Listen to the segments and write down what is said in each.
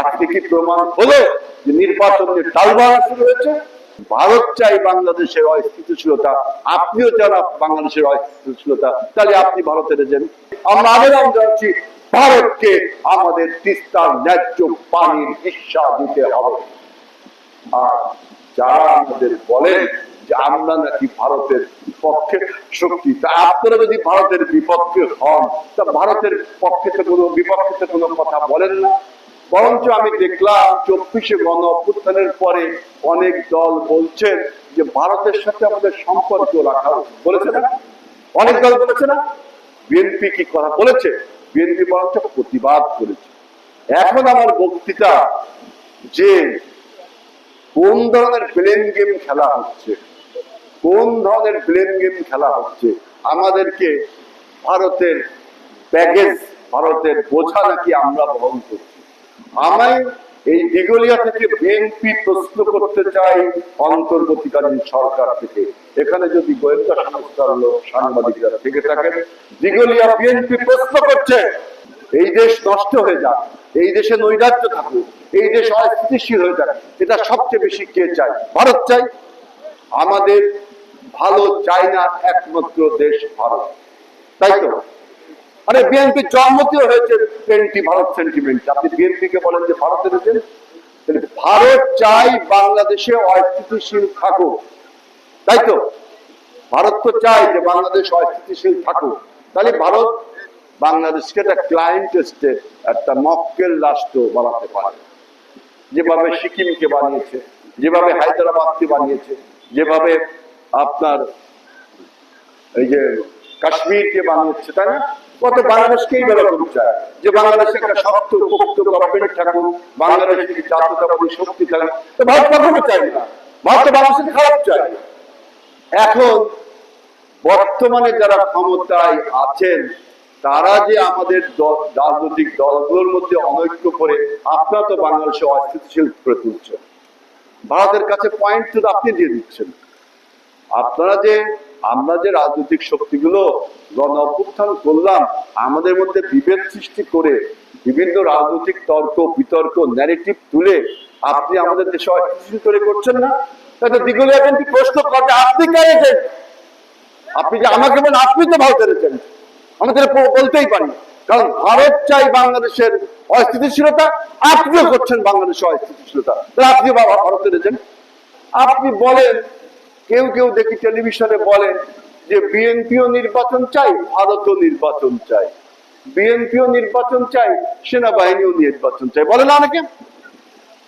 আজকে কি প্রমাণ হলো যে নির্বাচনের টালবাড়া শুরু হয়েছে ভারত চাই বাংলাদেশের অস্থিতিশীলতা। আপনিও চান বাংলাদেশের অস্থিতিশীলতা। তাহলে আপনি ভারতের এজেন্ট আমরা আবেদন জানাচ্ছি ভারতকে আমাদের তিস্তার ন্যায্য পানির হিস্সা দিতে হবে। আর যারা আমাদের বলেন যে আমরা নাকি ভারতের পক্ষে শক্তি তা আপনারা যদি ভারতের বিপক্ষে হন তা ভারতের পক্ষে তো কোনো বিপক্ষে তো কোনো কথা বলেন না। বরঞ্চ আমি দেখলাম চব্বিশে গণ অভ্যুত্থানের পরে অনেক দল বলছে যে ভারতের সাথে আমাদের সম্পর্ক রাখা বলেছে না? অনেক দল বলেছে না? বিএনপি কি কথা বলেছে? বিএনপি বরঞ্চ প্রতিবাদ করেছে। এখন আমার বক্তৃতা যে কোন ধরনের ব্লেম গেম খেলা হচ্ছে, কোন ধরনের ব্লেম গেম খেলা হচ্ছে, আমাদেরকে ভারতের ব্যাগেজ ভারতের বোঝা নাকি আমরা বহন করছি? আমায় এই দিগলিয়া থেকে বিএনপি প্রশ্ন করতে চাই অন্তর্বর্তীকালীন সরকার থেকে। এখানে যদি গোয়েন্দা সংস্থার লোক, সাংবাদিকরা থেকে থাকেন বিএনপি প্রশ্ন করছে, এই দেশ নষ্ট হয়ে যাক, এই দেশে নৈরাজ্য থাকুক, এই দেশ অস্থিতিশীল হয়ে যাক, এটা সবচেয়ে বেশি কে চায়? ভারত চাই আমাদের ভালো চাই না একমাত্র দেশ ভারত। তাই তো? আরে বিএনপি জন্মতেও হয়েছে, টোয়েন্টি ভারত সেন্টিমেন্ট। আপনি বিএনপি কে বলেন যে ভারতের ভারত চাই বাংলাদেশে অস্থিতিশীল থাকুক। তাই তো? ভারত তো চাই যে বাংলাদেশ অস্থিতিশীল থাকুক। তাহলে ভারত বাংলাদেশকে একটা ক্লায়েন্ট স্টেট একটা মক্কেল রাষ্ট্র বানাতে পারে। যেভাবে সিকিমকে বানিয়েছে, যেভাবে হায়দ্রাবাদকে বানিয়েছে, যেভাবে আপনার এই যে কাশ্মীরকে বানিয়েছে, তাই না? কত বাংলাদেশকেই এরকম চায় যে বাংলাদেশে একটা শক্ত পোক্ত গভর্নমেন্ট থাকুক, বাংলাদেশে জাতীয়তাবাদী শক্তি থাকুক তো ভারত কখনো চাই না। ভারত তো বাংলাদেশকে খারাপ চায়। এখন বর্তমানে যারা ক্ষমতায় আছেন, তারা যে আমাদের রাজনৈতিক দলগুলোর মধ্যে অনৈক্য করে আপনারা তো বাংলাদেশে অস্থিতিশীল করে তুলছেন। ভারতের কাছে পয়েন্ট আপনি দিয়ে দিচ্ছেন। আপনারা যে আমরা যে রাজনৈতিক শক্তিগুলো গণ অভ্যুত্থান করলাম, আমাদের মধ্যে বিভেদ সৃষ্টি করে বিভিন্ন রাজনৈতিক তর্ক, বিতর্ক ন্যারেটিভ তুলে আপনি আমাদের দেশে অস্থিতিশীল তৈরি করছেন না? তাহলে দিগুলো এখন কি প্রশ্ন করবে আপনি কে এজেন্ট আপনি যে আমাকে বলেন, আপনি তো ভারতের এজেন্ট আমাদের বলতেই পারি কারণ ভারত চাই বাংলাদেশের অস্থিতিশীলতা, আপনিও করছেন বাংলাদেশের অস্থিতিশীলতা। তাহলে আপনি বাবা ভারতের এজেন্ট আপনি বলেন কেউ কেউ দেখি টেলিভিশনে বলেন যে বিএনপিও নির্বাচন চাই, ভারতও নির্বাচন চাই। বিএনপিও নির্বাচন চাই, সেনাবাহিনীও নির্বাচন চাই। বলে না অনেকে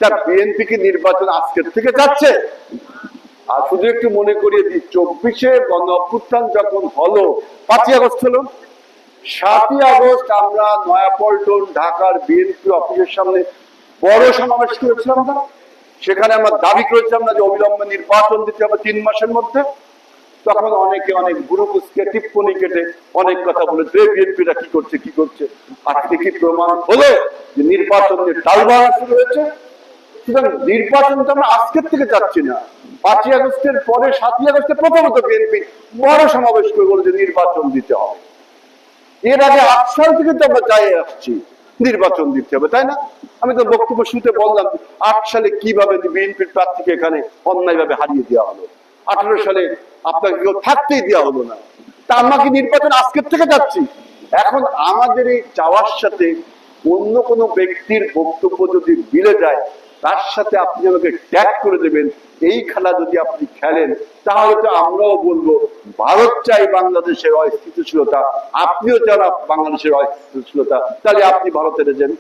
তা বিএনপি কি নির্বাচন আজকের থেকে যাচ্ছে? আর শুধু একটু মনে করিয়ে দিই, চব্বিশে গণ অভ্যুত্থান যখন হলো, পাঁচই আগস্ট হলো। সাতই আগস্ট আমরা নয়াপল্টন, ঢাকার বিএনপি অফিসের সামনে বড় সমাবেশ করেছিলাম সেখানে আমরা দাবি করেছিলাম না যে অবিলম্বে নির্বাচন দিতে হবে তিন মাসের মধ্যে। তখন অনেকে অনেক গুরুপুষকে টিপ্পনি কেটে অনেক কথা বলে, যে বিএনপিটা কি করছে কি করছে, আজকে কি প্রমাণ হলো যে নির্বাচনের টালবাড়া শুরু হয়েছে? সুতরাং নির্বাচন তো আমরা আজকের থেকে যাচ্ছি না। পাঁচই আগস্টের পরে সাতই আগস্টে প্রথমত বিএনপি বড় সমাবেশ করে বলে যে নির্বাচন দিতে হবে। এর আগে আট সাল থেকে তো আমরা যাই আসছি। নির্বাচন দিতে হবে, তাই না? আমি তো বক্তব্য শুনতে বললাম, আট সালে কীভাবে বিএনপির প্রার্থীকে এখানে অন্যায়ভাবে হারিয়ে দেওয়া হলো? আঠারো সালে আপনাকে কেউ থাকতেই দেওয়া হলো না। তা আমাকে নির্বাচন আজকের থেকে যাচ্ছি? এখন আমাদের এই চাওয়ার সাথে অন্য কোনো ব্যক্তির বক্তব্য যদি মিলে যায় তার সাথে আপনি আমাকে ট্যাগ করে দেবেন। এই খেলা যদি আপনি খেলেন, তাহলে তো আমরাও বলব, ভারত চাই বাংলাদেশের অস্থিতিশীলতা। আপনিও চান বাংলাদেশের অস্থিতিশীলতা। তাহলে আপনি ভারতের এজেন্ট